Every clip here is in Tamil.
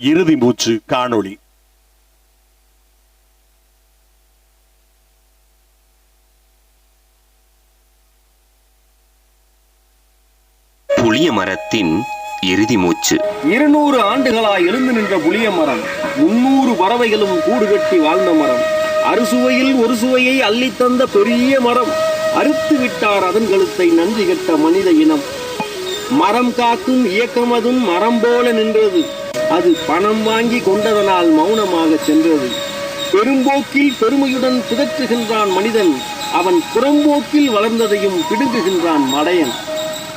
இறுதி மூச்சு காணொளி. புளிய மரத்தின் இறுதி மூச்சு. இருநூறு ஆண்டுகளாய் எழுந்து நின்ற புளிய மரம் முன்னூறு பறவைகளும் கூடு கட்டி வாழ்ந்த மரம் அறுசுவையில் ஒரு சுவையை அள்ளித் தந்த பெரிய மரம் அறுத்து விட்டார் அதன் கழுத்தை நன்றி கெட்ட மனித இனம். மரம் காக்கும் இயக்கம் அதும் மரம் போல நின்றது. அது பணம் வாங்கி கொண்டதனால் மௌனமாக சென்றது. பெரும்போக்கில் பெருமையுடன் பிதற்றுகின்றான் மனிதன். அவன் புறம்போக்கில் வளர்ந்ததையும் பிடுங்குகின்றான் மடையன்.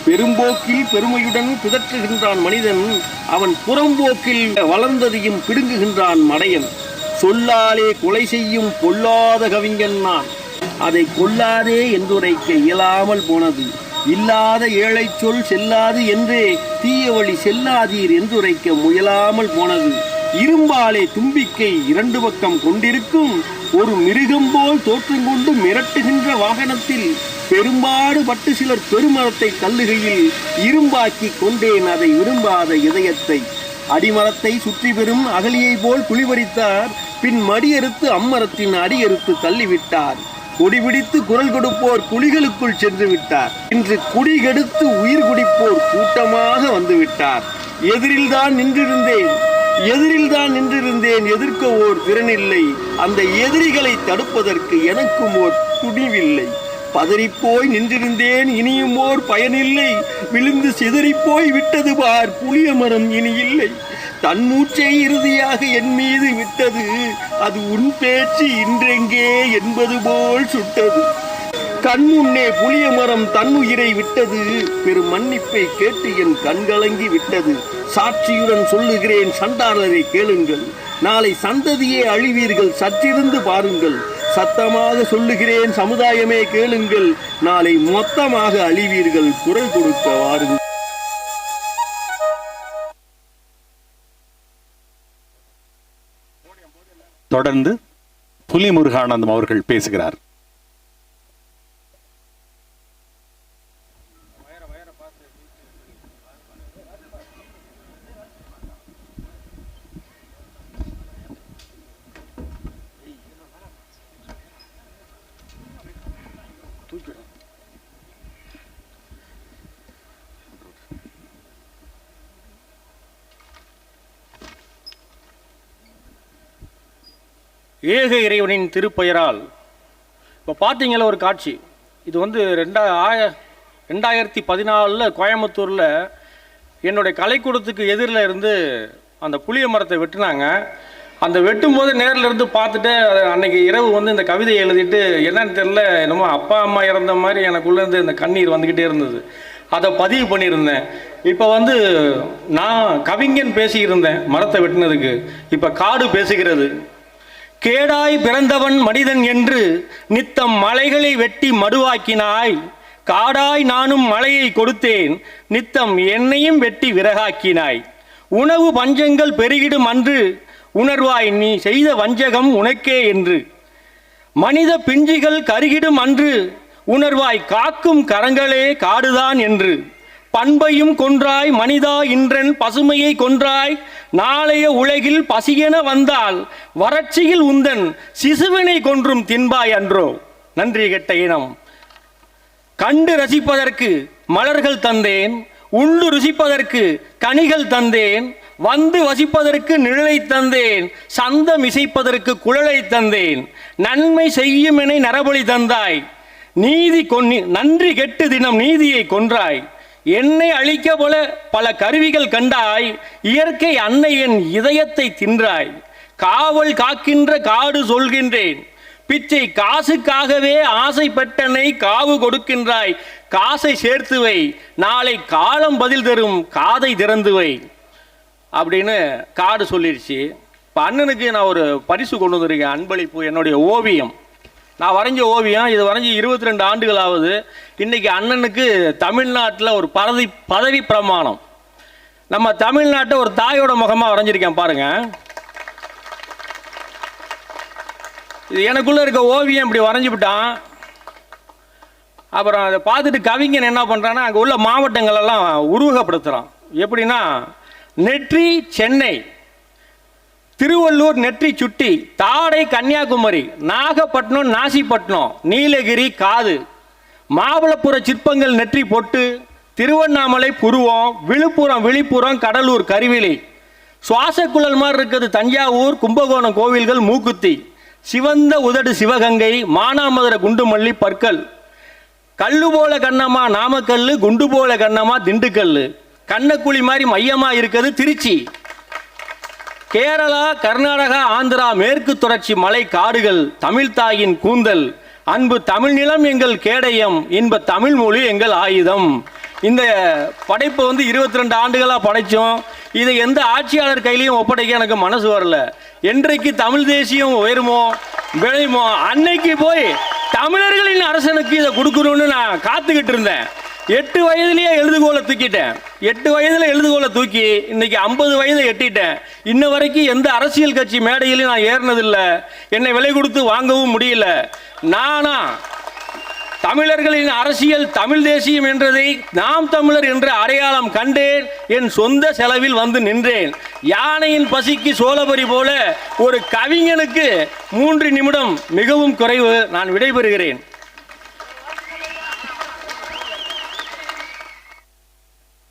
பெரும்போக்கில் பெருமையுடன் பிதற்றுகின்றான் மனிதன். அவன் புறம்போக்கில் வளர்ந்ததையும் பிடுங்குகின்றான் மடையன். சொல்லாலே கொலை செய்யும் பொல்லாத கவிஞன் நான். அதை கொல்லாதே என்றுரைக்க இயலாமல் போனது. இல்லாத ஏழை சொல் செல்லாது என்றே தீய வழி செல்லாதீர் என்றுரைக்க முயலாமல் போனது. இரும்பாலே தும்பிக்கை இரண்டு பக்கம் கொண்டிருக்கும். ஒரு மிருகம் போல் தோற்றம் கொண்டு மிரட்டுகின்ற வாகனத்தில் பெரும்பாடு பட்டு சிலர் பெருமரத்தை தள்ளுகையில் இரும்பாக்கி கொண்டேன் அதை விரும்பாத இதயத்தை. அடிமரத்தை சுற்றி பெறும் அகலியை போல் குளிவரித்தார் பின் மடியறுத்து அம்மரத்தின் அடியறுத்து தள்ளிவிட்டார். கொடி பிடித்து குரல் கொடுப்போர் குழிகளுக்குள் சென்று விட்டார். இன்று குடிகெடுத்து உயிர் குடிப்போர் கூட்டமாக வந்துவிட்டார் எதிரில் எதிரில்தான் நின்றிருந்தேன். எதிரில் தான் நின்றிருந்தேன். எதிர்க்க ஓர் திறனில்லை அந்த எதிரிகளை தடுப்பதற்கு எனக்கும் ஓர் துணிவில்லை. பதறிப்போய் நின்றிருந்தேன். இனியும் ஓர் பயனில்லை. விழுந்து சிதறிப்போய் விட்டது பார். புளிய மரம் இனி இல்லை தன் மூச்சை இறுதியாக என் மீது விட்டது. அது உன் பேச்சு இன்றெங்கே என்பது போல் சுட்டது. கண் முன்னே புளிய மரம் தன் உயிரை விட்டது. பெரும் மன்னிப்பை கேட்டு என் கண்கலங்கி விட்டது. சாட்சியுடன் சொல்லுகிறேன் சண்டாளரை கேளுங்கள். நாளை சந்ததியே அழிவீர்கள் சற்றிருந்து பாருங்கள். சத்தமாக சொல்லுகிறேன் சமுதாயமே கேளுங்கள். நாளை மொத்தமாக அழிவீர்கள் குரல் கொடுக்க வாருங்கள். தொடர்ந்து புலி முருகானந்தம் அவர்கள் பேசுகிறார். ஏக இறைவனின் திருப்பெயரால். இப்போ பார்த்தீங்களா ஒரு காட்சி? இது வந்து ரெண்டா ஆய ரெண்டாயிரத்தி பதினாலில் கோயம்புத்தூரில் என்னுடைய கலைக்கூடத்துக்கு எதிரில் இருந்து அந்த புளிய மரத்தை வெட்டினாங்க. அந்த வெட்டும் போது நேரில் இருந்து பார்த்துட்டு அதை அன்னைக்கு இரவு வந்து இந்த கவிதை எழுதிட்டு என்னன்னு தெரில என்னமோ அப்பா அம்மா இறந்த மாதிரி எனக்குள்ளேருந்து இந்த கண்ணீர் வந்துக்கிட்டே இருந்தது. அதை பதிவு பண்ணியிருந்தேன். இப்போ வந்து நான் கவிஞன் பேசியிருந்தேன் மரத்தை வெட்டினதுக்கு. இப்போ காடு பேசுகிறது. கேடாய் பிறந்தவன் மனிதன் என்று நித்தம் மலைகளை வெட்டி மடுவாக்கினாய். காடாய் நானும் மலையை கொடுத்தேன் நித்தம் என்னையும் வெட்டி விறகாக்கினாய். உணவு பஞ்சங்கள் பெருகிடும் அன்று உணர்வாய் நீ செய்த வஞ்சகம் உனக்கே என்று. மனித பிஞ்சிகள் கருகிடும் அன்று உணர்வாய் காக்கும் கரங்களே காடுதான் என்று. பண்பையும் கொன்றாய் மனிதா இன்றன் பசுமையை கொன்றாய் நாளைய உலகில் பசியென வந்தால் வறட்சியில் உந்தன் சிசுவினை கொன்றும் தின்பாய் அன்றோ. நன்றி கெட்ட இனம். கண்டு ரசிப்பதற்கு மலர்கள் தந்தேன் உண்டு ருசிப்பதற்கு கனிகள் தந்தேன் வந்து வசிப்பதற்கு நிழலை தந்தேன் சந்தம் இசைப்பதற்கு குழலை தந்தேன். நன்மை செய்யும் என நரபலி தந்தாய். நீதி கொன்னி நன்றி கெட்டு தினம் நீதியை கொன்றாய். என்னை அழிக்க போல பல கருவிகள் கண்டாய் இயற்கை அன்னையின் இதயத்தை தின்றாய். காவல் காக்கின்ற காடு சொல்கின்றேன். பிச்சை காசுக்காகவே ஆசைப்பட்டனை காவு கொடுக்கின்றாய். காசை சேர்த்து வை நாளை காலம் பதில் தரும் காதை திறந்து வை. அப்படின்னு காடு சொல்லிடுச்சு இப்போ அண்ணனுக்கு நான் ஒரு பரிசு கொண்டு வந்திருக்கேன் அன்பளிப்பு என்னுடைய ஓவியம். நான் வரைஞ்ச ஓவியம் இது வரைஞ்சி இருபத்தி ரெண்டு ஆண்டுகள் ஆகுது இன்னைக்கு அண்ணனுக்கு தமிழ்நாட்டில் ஒரு பதவி பதவி பிரமாணம். நம்ம தமிழ்நாட்டை ஒரு தாயோட முகமாக வரைஞ்சிருக்கேன் பாருங்கள் இது எனக்குள்ளே இருக்க ஓவியம் இப்படி வரைஞ்சு விட்டான். அப்புறம் அதை பார்த்துட்டு கவிஞன் என்ன பண்ணுறான்னா அங்கே உள்ள மாவட்டங்கள் எல்லாம் உருவகப்படுத்துகிறான் எப்படின்னா நெற்றி சென்னை. திருவள்ளூர் நெற்றி சுட்டி தாடை கன்னியாகுமரி நாகப்பட்டினம் நாசிப்பட்டினம் நீலகிரி காது. மாமல்லபுர சிற்பங்கள் நெற்றி பொட்டு திருவண்ணாமலை புருவம் விழுப்புரம் விழிப்புரம் கடலூர் கருவிலை. சுவாசக்குழல் மாதிரி இருக்கிறது தஞ்சாவூர் கும்பகோணம் கோவில்கள் மூக்குத்தி. சிவந்த உதடு சிவகங்கை மானாமதுர குண்டுமல்லி பற்கள். கல்லு போல கண்ணம்மா நாமக்கல் குண்டு போல கண்ணம்மா திண்டுக்கல் கண்ணக்குழி மாதிரி மையமாக இருக்கிறது திருச்சி. கேரளா கர்நாடகா ஆந்திரா மேற்கு தொடர்ச்சி மலை காடுகள் தமிழ் தாயின் கூந்தல். அன்பு தமிழ் நிலம் எங்கள் கேடயம் இன்ப தமிழ் மொழி எங்கள் ஆயுதம். இந்த படைப்பை வந்து இருபத்தி ரெண்டு ஆண்டுகளாக படைத்தோம் இதை எந்த ஆட்சியாளர் கையிலையும் ஒப்படைக்க எனக்கு மனசு வரல. என்றைக்கு தமிழ் தேசியம் உயருமோ விளையுமோ அன்னைக்கு போய் தமிழர்களின் அரசனுக்கு இதை கொடுக்கணும்னு நான் காத்துக்கிட்டு இருந்தேன். எட்டு வயதுலேயே எழுதுகோலை தூக்கிட்டேன். எட்டு வயதில் எழுதுகோலை தூக்கி இன்னைக்கு ஐம்பது வயதை எட்டிட்டேன். இன்ன வரைக்கும் எந்த அரசியல் கட்சி மேடையிலும் நான் ஏறினதில்ல. என்னை விலை கொடுத்து வாங்கவும் முடியல. நானா தமிழர்களின் அரசியல் தமிழ் தேசியம் என்றதை நாம் தமிழர் என்ற அடையாளம் கண்டேன். என் சொந்த செலவில் வந்து நின்றேன். யானையின் பசிக்கு சோழபரி போல ஒரு கவிஞனுக்கு மூன்று நிமிடம் மிகவும் குறைவு. நான் விடைபெறுகிறேன்.